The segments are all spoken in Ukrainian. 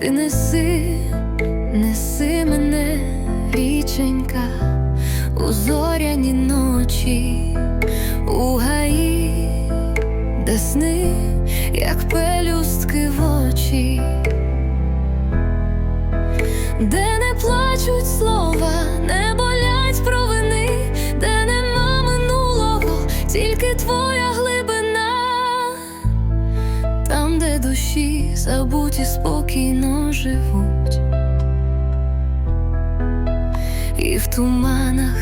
Ти неси, неси мене, річенька, у зоряні ночі, у гаї, де сни, як пелюстки в очі, де забуті спокійно живуть, і в туманах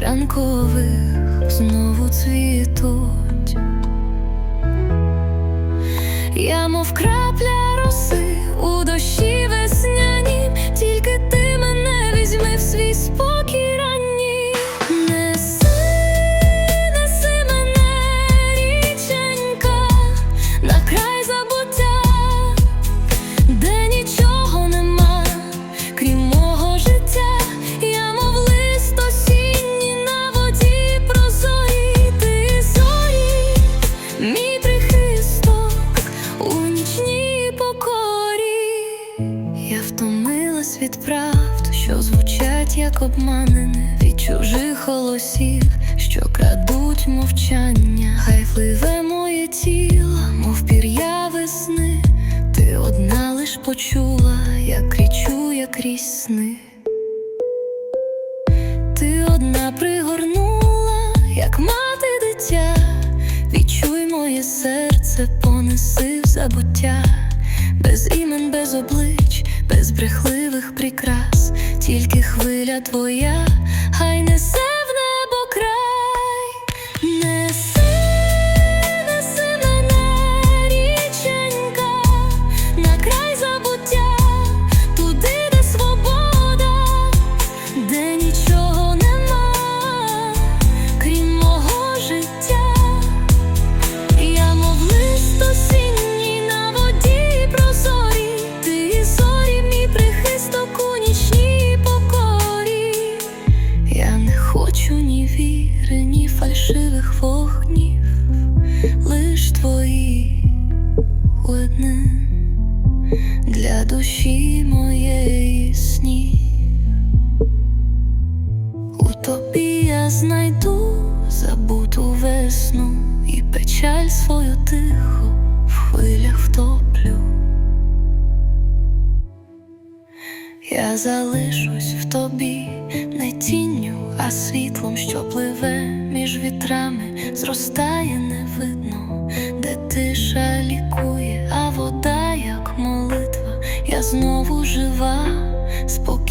ранкових знову цвітуть. Я, мов крапля роси у дощі веснянім, тільки ти мене візьми в свій спокій від правд, що звучать як обманене від чужих голосів, що крадуть мовчання, хай впливе моє тіло, мов пір'я весни. Ти одна лиш почула, як кричу, я крізь сни. Ти одна пригорнула, як мати дитя, відчуй моє серце, понеси в забуття, без імен, без облич, без брехливих прикрас, тільки хвиля твоя, хай несе фальшивих вогнів, лиш твої один для душі моєї снів. У тобі я знайду забуту весну і печаль свою тихо в хвилях втоплю. Я залишусь зростає не видно, де тиша лікує, а вода, як молитва, я знову жива, спокійна.